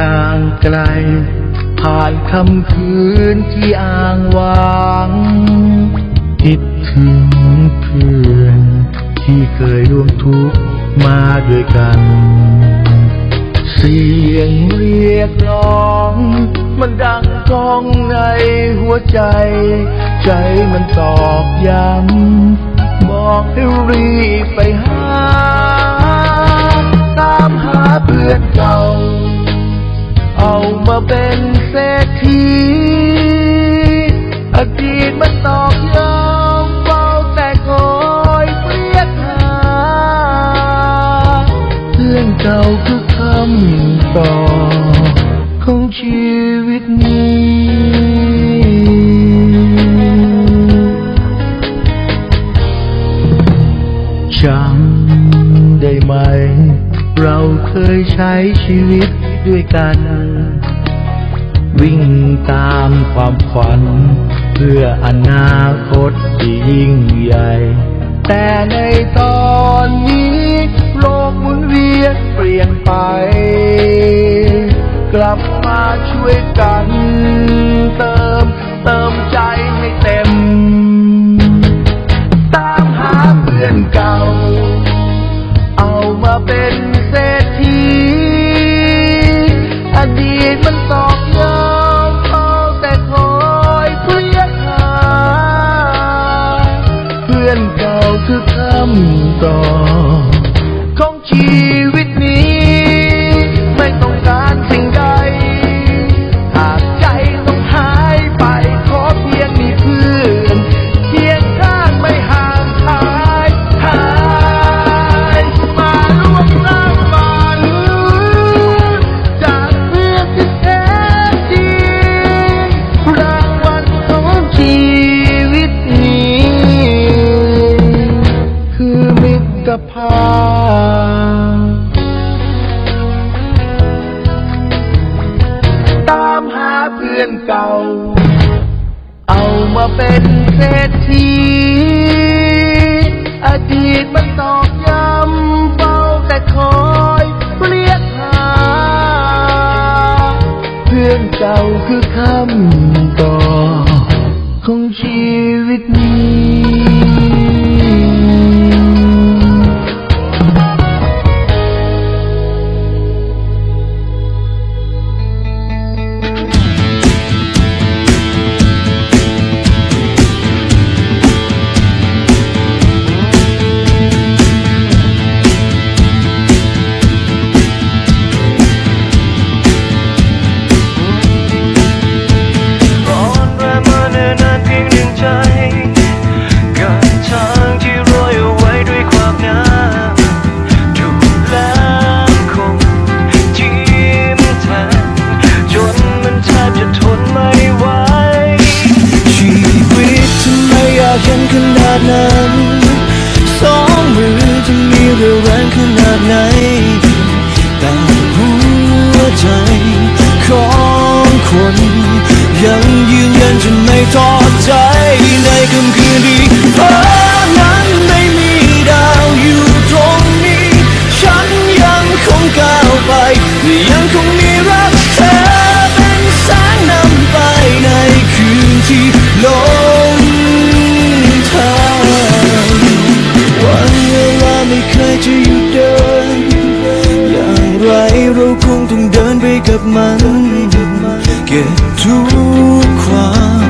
ทางไกล ผ่านคำคืนที่อ้างว้างคิดถึงเพื่อน ที่เคยร่วมทุกข์มาด้วยกัน เสียงเรียกร้อง มันดังก้องในหัวใจ ใจมันตอกย้ำบอกให้รีบไปหา ตามหาเพื่อนเก่าเอา มาเป็นเศรษฐีอดีตมันตอกย้ำเฝ้าแต่คอยเรียกหาเรื่องเก่าคือคำตอบของชีวิตนี้จำได้ไหม เราเคยใช้ชีวิตด้วยกัน วิ่งตามความฝัน เพื่ออนาคตที่ยิ่งใหญ่ แต่ในตอนนี้ โลกหมุนเวียนเปลี่ยนไป กลับมาช่วยกัน ชีวิตนี้ ไม่ต้องการสิ่งใด หากใจต้องหายไปขอเพียงมีเพื่อนเคียงข้างไม่ห่างหายหายมาร่วมสร้างฝันจากเพื่อนที่แท้จริงรางวัลของชีวิตนี้ คือมิตรภาพ อนเก่า เอามาเป็นเศรษฐี ท้อใจในค่ำคืนที่ฟ้านั้นไม่มีดาวอยู่ตรงนี้ ฉันยังคงก้าวไป ยังคงมีรักเธอเป็นแสงนำไปในคืนที่ลงทางวันเวลาไม่เคยจะหยุดเดิน อย่างไรเราคงต้องเดินไปกับมัน เก็บทุกความ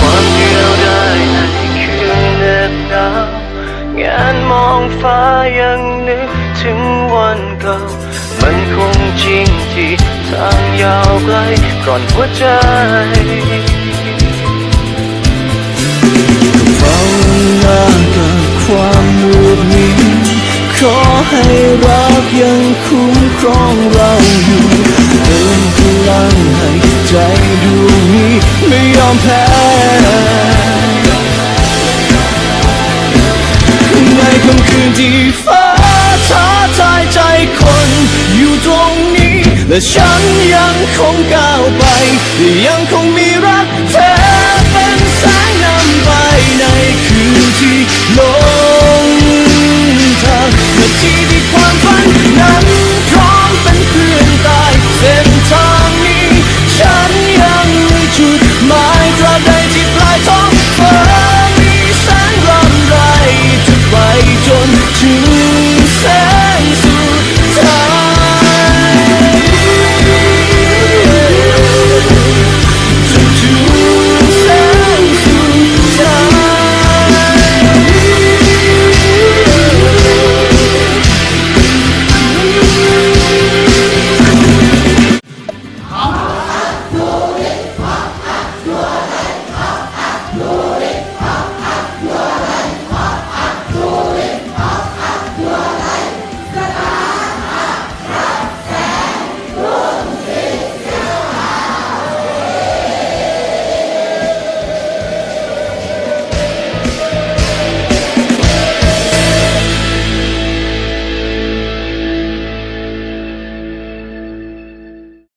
ความเดียวได้คืนแนบหนาวงานมองฟ้ายัง ถึงวันเก่า มันคงจริงที่ทางยาวไกลก่อนหัวใจเฝ้าหน้ากับความมืดมิดขอให้รักยังคุ้มครองเราอยู่เติมพลังให้ใจดวงนี้ไม่ยอมแพ้ในค่ำคืนที่ฟ้าายคนอยู่ตรงนี้ และฉันยังคงก้าวไป ยังคงมีรักเธอ